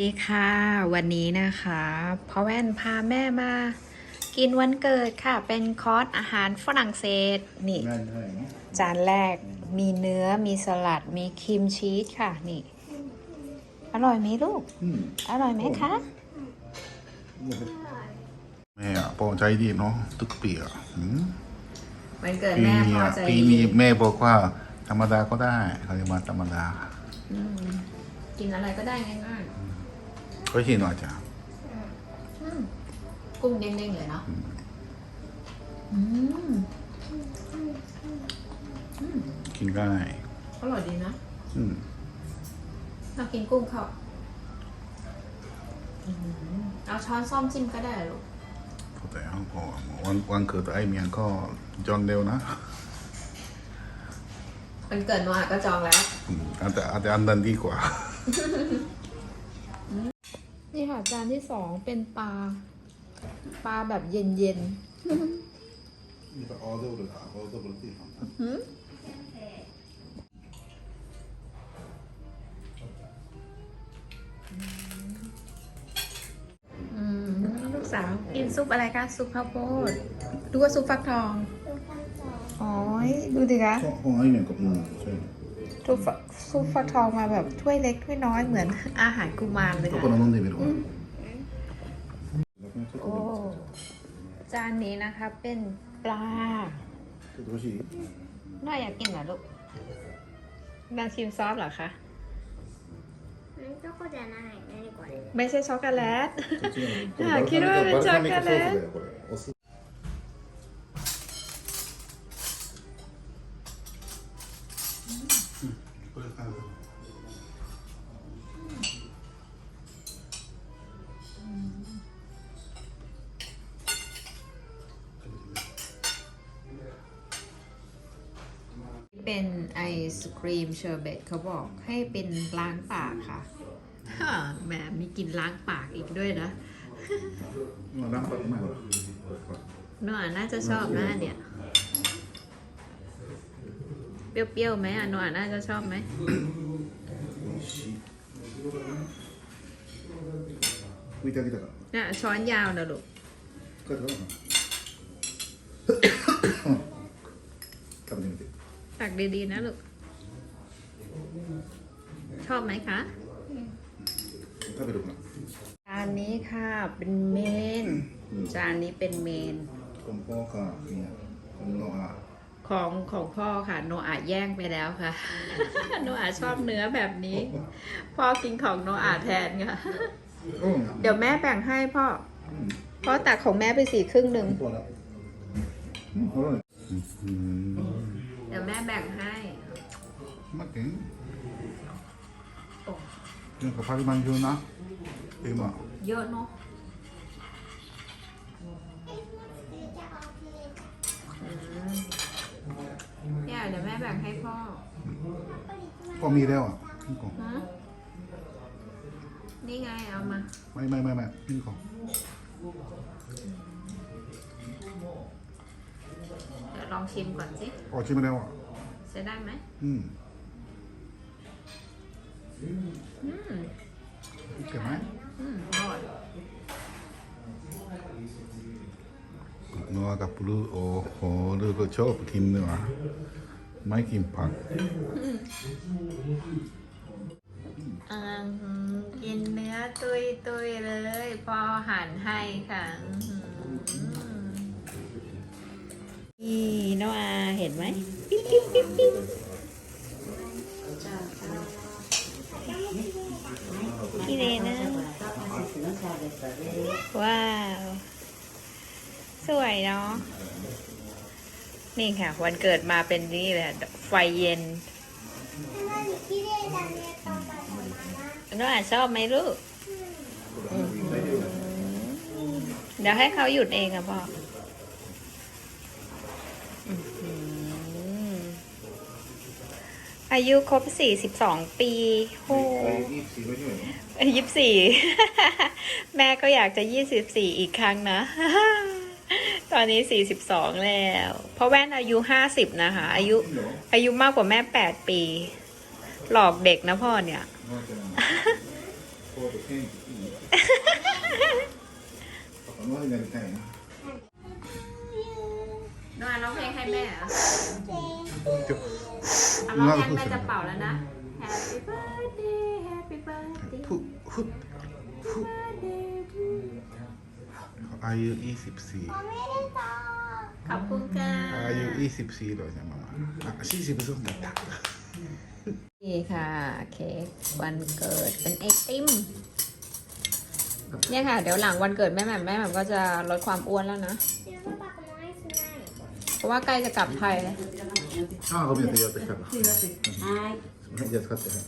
ดีค่ะ วันนี้นะคะพ่อแว่นพาแม่มา กินวันเกิดค่ะ เป็นคอร์สอาหารฝรั่งเศสนี่ง่ายง่ายเนาะจานแรกมีเนื้อมีสลัดมีครีมชีสค่ะ นี่ อร่อยไหมลูกอืมอร่อยไหมคะแม่อะพอใจดีเนาะทุกปีอะอืมวันเกิดปีแม่นี้พออะใจปีนี้แม่บอกว่าธรรมดาก็ได้เขาเรียกว่าธรรมดา อืมกินอะไรก็ได้ง่ายก็ ชินหน่อยจ้ะๆอืมกุ้งเด้งๆเลยเนาะอืมกินง่ายอร่อยดีนะอืมเรากินกุ้งเขาอืมเอาช้อนซ่อมจิ้มก็ได้ลูกพอแต่พอวันวันเกิดไอ้เมียก็จองเร็วนะวันเกิดโนอาก็จองแล้วอืมอาจจะอาจจะอันนั้นดีกว่า นี่ค่ะจานที่สองเป็นปลา ปลาแบบเย็นเย็นนี่ก็ออเดอร์เลยค่ะออเดอร์เลยที่ๆอืมลูกสาวกินซุปอะไรคะ ซุปข้าวโพดดูว่าซุปฟักทอง อ๋อยดูดิคะของไอ้เมียก็อืมใช่ซุปฟัก ซุปฟักทองมาแบบถ้วยเล็กถ้วยน้อยเหมือนอาหารกุมารเลย ก็ ค่ะ คน飲んでみるわ โอ้จานนี้นะคะเป็นปลา ちょっと欲しい น่าอยากกินเหรอลูกมาชิมซอสเหรอคะ どこじゃない何これ ไม่ใช่ช็อกโกแลต こっちのこれあバルサミコ昨日のバルサミコチョコねソースだよこれお酢 เป็นไอศครีมเชอร์เบตเขาบอกให้เป็นล้างปากค่ะแหมมีกินล้างปากอีกด้วยนะหนูรักปากมาหรอหนูน่าจะชอบนะเนี่ย เปรี้ยวๆไหมอ่ะโนอาน่าจะชอบไหม 美味しい拭いてあげたから เนี่ยช้อนยาวนะลูก 帰ってからな食べてみて ตักดีๆนะลูก ชอบไหมคะ 食べるかな จานนี้ค่ะเป็นเมน จานนี้เป็นเมน コンポーカーเนี่ยคนโนอา ของของพ่อค่ะ โนอาแย่งไปแล้วค่ะ โนอาชอบเนื้อแบบนี้ พ่อกินของโนอาแทนค่ะ เดี๋ยวแม่แบ่งให้พ่อ พ่อตักของแม่ไปสี่ครึ่งหนึ่ง เดี๋ยวแม่แบ่งให้ 맛있게 그러니까 밥이 많이 주 나? 이거 เยอะเนาะ แบ่งให้พ่อพ่อมีแล้วอะพี่กงนี่ไงเอามา ไม่ไม่ไม่ไม่พี่กงเดี๋ยวลองชิมก่อนสิอ๋อชิมไปแล้วอะใช้ได้ไหมอืมอืมเก็บไหมอืมอร่อย นัวกับปลูโอ้โหลูกก็ชอบกินเนื้อ ไม่กินผักอ่าหืมกินเนื้อตุยตุยๆเลย พอหั่นให้ค่ะอื้อหือนี่โนอาเห็นไหมปิ๊บปิ๊บปิ๊บปิ๊บกิเลนะว้าว สวยเนาะ นี่ค่ะ วันเกิดมาเป็นนี่แหละไฟเย็นน้องอ่านชอบไหมลูกเดี๋ยวให้เขาหยุดเองอะพ่ออายุครบสี่สิบสองปีโหยี่สิบสี่ แม่ก็อยากจะยี่สิบสี่อีกครั้งนะ ตอนนี้สี่สิบสองแล้ว เพราะแว่นอายุห้าสิบนะคะ อายุ อายุมากกว่าแม่แปดปี หลอกเด็กนะพ่อเนี่ย น้องร้องเพลงให้แม่เหรออะร้องแม่แม่จะเป่าแล้วนะ Happy birthday Happy birthday อายุยี่สิบสี่ おめでとう ขอบคุณค่ะ อายุยี่สิบสี่แล้วใช่ไหมมาอ่ะสี่สิบสองだった นี่ค่ะ เค้กวันเกิดเป็นไอติม เนี่ยค่ะ เดี๋ยวหลังวันเกิดแม่แหม่มแม่แหม่มก็จะลดความอ้วนแล้วนะ เดี๋ยวป้าป๊าก็ไม่ให้ซื้อให้ เพราะว่าใกล้จะกลับไทยแล้ว あごめんなさいやってきたからすいません。はい。はいじゃあ使ってはい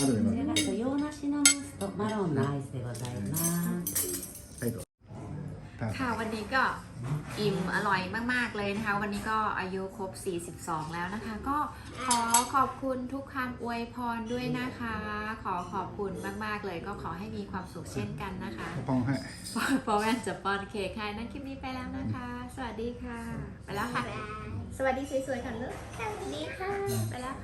あるねまこちらが洋梨のムースとマロンのアイスでございます。だはいどうぞ ค่ะ วันนี้ก็อิ่มอร่อยมาก ๆ เลยนะคะ วันนี้ก็อายุครบ 42 แล้วนะคะ ก็ขอขอบคุณทุกคำอวยพรด้วยนะคะ ขอขอบคุณมาก ๆ เลย ก็ขอให้มีความสุขเช่นกันนะคะป้องให้ป้องแม่จะป้อนเค้กให้นั่นคลิปนี้ไปแล้วนะคะ สวัสดีค่ะ ไปแล้วค่ะ สวัสดีสวยๆค่ะลูกสวัสดีค่ะ ไปแล้ว